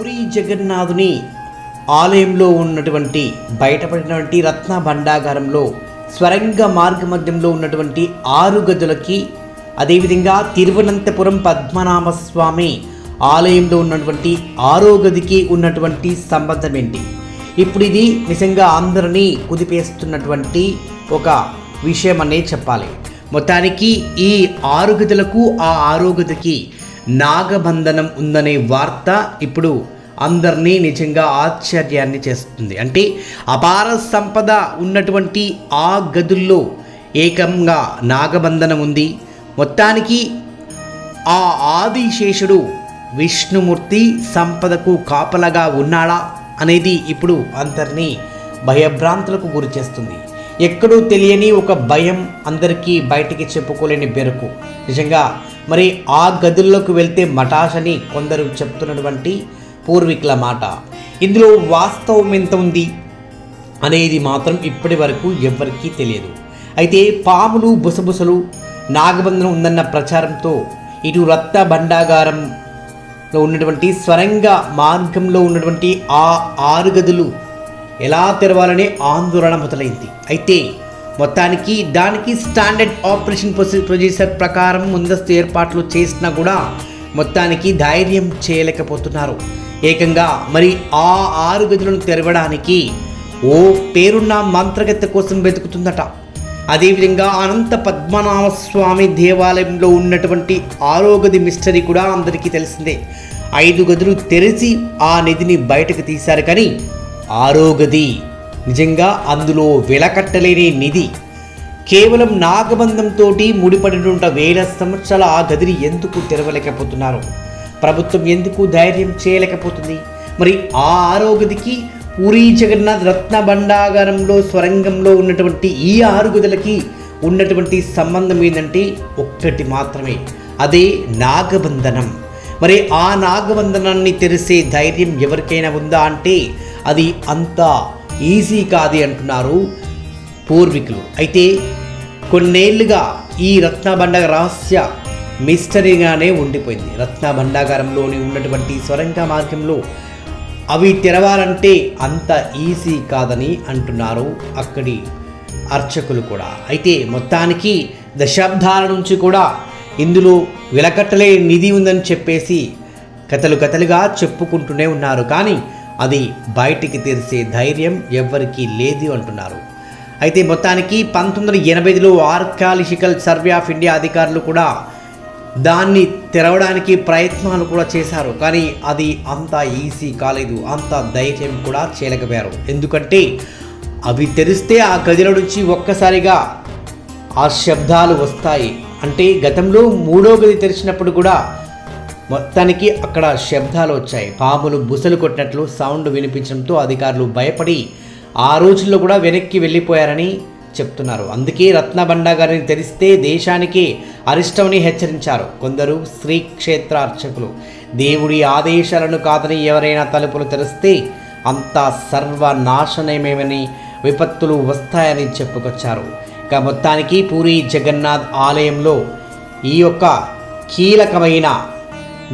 పూరి జగన్నాథుని ఆలయంలో ఉన్నటువంటి బయటపడినటువంటి రత్న భండాగారంలో స్వరంగ మార్గ మధ్యంలో ఉన్నటువంటి ఆరు గదులకి అదేవిధంగా తిరువనంతపురం పద్మనాభ స్వామి ఆలయంలో ఉన్నటువంటి ఆరో గదికి ఉన్నటువంటి సంబంధం ఏంటి? ఇప్పుడు ఇది నిజంగా అందరినీ కుదిపేస్తున్నటువంటి ఒక విషయం అనే చెప్పాలి. మొత్తానికి ఈ ఆరు గదులకు ఆ ఆరో గదికి నాగబంధనం ఉందనే వార్త ఇప్పుడు అందరినీ నిజంగా ఆశ్చర్యాన్ని చేస్తుంది. అంటే అపార సంపద ఉన్నటువంటి ఆ గదుల్లో ఏకంగా నాగబంధనం ఉంది. మొత్తానికి ఆ ఆదిశేషుడు విష్ణుమూర్తి సంపదకు కాపలగా ఉన్నాడా అనేది ఇప్పుడు అందరినీ భయభ్రాంతులకు గురి చేస్తుంది. ఎక్కడూ తెలియని ఒక భయం అందరికీ బయటికి చెప్పుకోలేని బెరుకు. నిజంగా మరి ఆ గదుల్లోకి వెళ్తే మటాషని కొందరు చెప్తున్నటువంటి పూర్వీకుల మాట. ఇందులో వాస్తవం ఎంత ఉంది? అనేది మాత్రం ఇప్పటి వరకు ఎవరికీ తెలియదు. అయితే పాములు బుసబుసలు నాగబంధనం ఉందన్న ప్రచారంతో ఇటు రక్త భండాగారంలో ఉన్నటువంటి స్వరంగ మార్గంలో ఉన్నటువంటి ఆ ఆరు గదులు ఎలా తెరవాలనే ఆందోళన మొదలైంది. అయితే మొత్తానికి దానికి స్టాండర్డ్ ఆపరేషన్ ప్రొసీజర్ ప్రకారం ముందస్తు ఏర్పాట్లు చేసినా కూడా మొత్తానికి ధైర్యం చేయలేకపోతున్నారు. ఏకంగా మరి ఆ ఆరు గదులను తెరవడానికి ఓ పేరున్న మంత్రగత్త కోసం వెతుకుతుందట. అదేవిధంగా అనంత పద్మనాభ స్వామి దేవాలయంలో ఉన్నటువంటి ఆరో గది మిస్టరీ కూడా అందరికీ తెలిసిందే. ఐదు గదులు తెరిచి ఆ నిధిని బయటకు తీశారు కానీ ఆరోగది. నిజంగా అందులో వెలకట్టలేని నిధి. కేవలం నాగబంధంతో ముడిపడినుంట వేల సంవత్సరాల ఆ గదిని ఎందుకు తెరవలేకపోతున్నారు? ప్రభుత్వం ఎందుకు ధైర్యం చేయలేకపోతుంది? మరి ఆ ఆరోగదికి పూరి జగన్నాథ్ రత్న భండాగారంలో స్వరంగంలో ఉన్నటువంటి ఈ ఆరుగుదలకి ఉన్నటువంటి సంబంధం ఏంటంటే ఒక్కటి మాత్రమే. అదే నాగబంధనం. మరి ఆ నాగబంధనాన్ని తెరిసే ధైర్యం ఎవరికైనా ఉందా అంటే అది అంత ఈజీ కాదు అంటున్నారు పూర్వీకులు. అయితే కొన్నేళ్ళుగా ఈ రత్నబండగ రహస్య మిస్టరీగానే ఉండిపోయింది. రత్న భండాగారంలోని ఉన్నటువంటి స్వరంగ మార్గంలో అవి తెరవాలంటే అంత ఈజీ కాదని అంటున్నారు అక్కడి అర్చకులు కూడా. అయితే మొత్తానికి దశాబ్దాల నుంచి కూడా ఇందులో వెలకట్టలే నిధి ఉందని చెప్పేసి కథలు కథలుగా చెప్పుకుంటూనే ఉన్నారు. కానీ అది బయటికి తెరిసే ధైర్యం ఎవ్వరికీ లేదు అంటున్నారు. అయితే మొత్తానికి పంతొమ్మిది వందల ఎనభైలో ఆర్కాలజికల్ సర్వే ఆఫ్ ఇండియా అధికారులు కూడా దాన్ని తెరవడానికి ప్రయత్నాలు కూడా చేశారు. కానీ అది అంత ఈజీ కాలేదు. అంత ధైర్యం కూడా చేయలేకపోయారు. ఎందుకంటే అవి తెరిస్తే ఆ గదిలో నుంచి ఒక్కసారిగా ఆ శబ్దాలు వస్తాయి. అంటే గతంలో మూడో గది తెరిచినప్పుడు కూడా మొత్తానికి అక్కడ శబ్దాలు వచ్చాయి. పాములు బుసలు కొట్టినట్లు సౌండ్ వినిపించడంతో అధికారులు భయపడి ఆ రోజుల్లో కూడా వెనక్కి వెళ్ళిపోయారని చెప్తున్నారు. అందుకే రత్నబండ గారిని తెరిస్తే దేశానికి అరిష్టమని హెచ్చరించారు. కొందరు శ్రీ క్షేత్ర అర్చకులు దేవుడి ఆదేశాలను కాదని ఎవరైనా తలుపులు తెరిస్తే అంతా సర్వనాశనమేమని విపత్తులు వస్తాయని చెప్పుకొచ్చారు. ఇక మొత్తానికి పూరి జగన్నాథ్ ఆలయంలో ఈ యొక్క కీలకమైన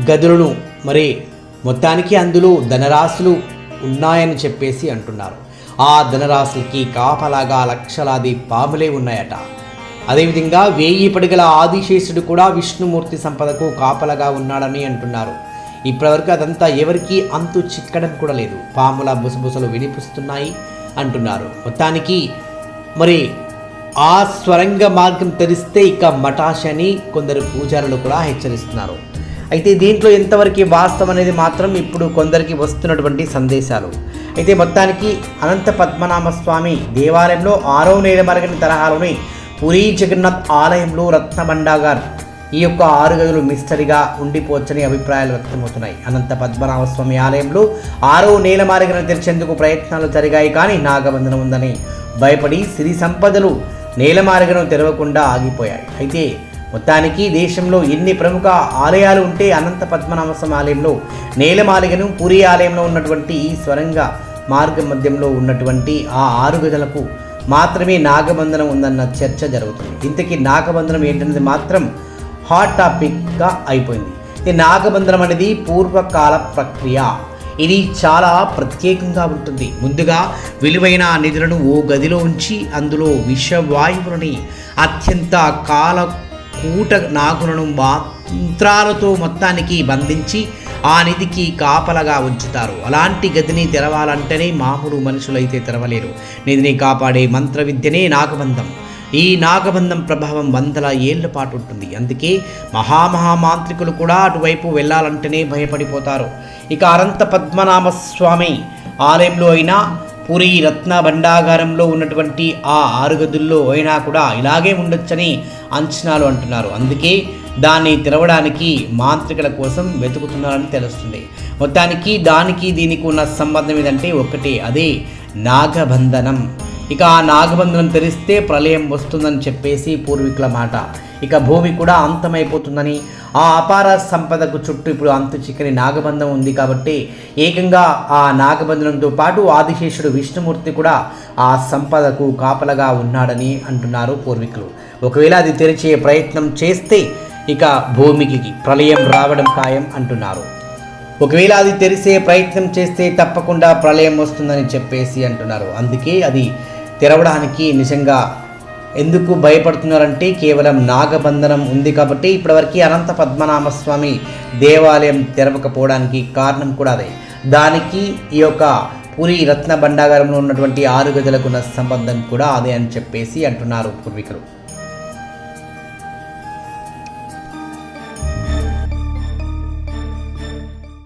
గదులను మరి మొత్తానికి అందులో ధనరాశులు ఉన్నాయని చెప్పేసి అంటున్నారు. ఆ ధనరాశులకి కాపలాగా లక్షలాది పాములే ఉన్నాయట. అదేవిధంగా వేయి పడిగల ఆదిశేషుడు కూడా విష్ణుమూర్తి సంపదకు కాపలగా ఉన్నాడని అంటున్నారు. ఇప్పటివరకు అదంతా ఎవరికీ అంతు చిక్కడం కూడా లేదు. పాముల బుసబుసలు వినిపిస్తున్నాయి అంటున్నారు. మొత్తానికి మరి ఆ స్వరంగ మార్గం తెరిస్తే ఇక మటాష్ అని కొందరు పూజారులు కూడా హెచ్చరిస్తున్నారు. అయితే దీంట్లో ఎంతవరకు వాస్తవం అనేది మాత్రం ఇప్పుడు కొందరికి వస్తున్నటువంటి సందేశాలు. అయితే మొత్తానికి అనంత పద్మనాభ స్వామి దేవాలయంలో ఆరో నేలమరగని తరహాలోని పురీ జగన్నాథ్ ఆలయంలో రత్నబండాగార్ ఈ యొక్క ఆరు గదులు మిస్టరీగా ఉండిపోవచ్చని అభిప్రాయాలు వ్యక్తమవుతున్నాయి. అనంత పద్మనాభ స్వామి ఆలయంలో ఆరో నేలమారిగను తెరిచేందుకు ప్రయత్నాలు జరిగాయి కానీ నాగబంధనం ఉందని భయపడి సిరి సంపదలు నేలమారిగను తెరవకుండా ఆగిపోయాయి. అయితే మొత్తానికి దేశంలో ఎన్ని ప్రముఖ ఆలయాలు ఉంటే అనంత పద్మనాభ స్వామి ఆలయంలో నేలమాలిగను పూరి ఆలయంలో ఉన్నటువంటి ఈ స్వరంగ మార్గ మధ్యంలో ఉన్నటువంటి ఆ ఆరు గదులకు మాత్రమే నాగబంధనం ఉందన్న చర్చ జరుగుతుంది. ఇంతకీ నాగబంధనం ఏంటనేది మాత్రం హాట్ టాపిక్గా అయిపోయింది. ఈ నాగబంధనం అనేది పూర్వకాల ప్రక్రియ. ఇది చాలా ప్రత్యేకంగా ఉంటుంది. ముందుగా విలువైన నిధులను ఓ గదిలో ఉంచి అందులో విషవాయువులని అత్యంత కాల కూట నాగులను మంత్రాలతో మొత్తానికి బంధించి ఆ నిధికి కాపలగా ఉంచుతారు. అలాంటి గదిని తెరవాలంటేనే మామూలు మనుషులైతే తెరవలేరు. నిధిని కాపాడే మంత్ర విద్యనే నాగబంధం. ఈ నాగబంధం ప్రభావం వందల ఏళ్ళ పాటు ఉంటుంది. అందుకే మహామహామాంత్రికులు కూడా అటువైపు వెళ్ళాలంటేనే భయపడిపోతారు. ఇక అనంత పద్మనాభ స్వామి ఆలయంలో అయినా పూరి రత్న భండాగారంలో ఉన్నటువంటి ఆ ఆరు గదుల్లో అయినా కూడా ఇలాగే ఉండొచ్చని అంచనాలు అంటున్నారు. అందుకే దాన్ని తెరవడానికి మాంత్రికుల కోసం వెతుకుతున్నారని తెలుస్తుంది. మొత్తానికి దానికి దీనికి ఉన్న సంబంధం ఏదంటే ఒకటే అదే నాగబంధనం. ఇక ఆ నాగబంధనం తెరిస్తే ప్రళయం వస్తుందని చెప్పేసి పూర్వీకుల మాట. ఇక భూమి కూడా అంతమైపోతుందని ఆ అపార సంపదకు చుట్టూ ఇప్పుడు అంతు చిక్కని నాగబంధం ఉంది కాబట్టి ఏకంగా ఆ నాగబంధనంతో పాటు ఆదిశేషుడు విష్ణుమూర్తి కూడా ఆ సంపదకు కాపలగా ఉన్నాడని అంటున్నారు పూర్వీకులు. ఒకవేళ అది తెరిచే ప్రయత్నం చేస్తే ఇక భూమికి ప్రళయం రావడం ఖాయం అంటున్నారు. ఒకవేళ అది తెరిసే ప్రయత్నం చేస్తే తప్పకుండా ప్రళయం వస్తుందని చెప్పేసి అంటున్నారు. అందుకే అది తెరవడానికి నిజంగా ఎందుకు భయపడుతున్నారంటే కేవలం నాగబంధనం ఉంది కాబట్టి ఇప్పటివరకు అనంత పద్మనాభ స్వామి దేవాలయం తెరవకపోవడానికి కారణం కూడా అదే. దానికి ఈ యొక్క పూరి రత్న భండాగారంలో ఉన్నటువంటి ఆరు గదులకు ఉన్న సంబంధం కూడా అదే అని చెప్పేసి అంటున్నారు పూర్వీకులు.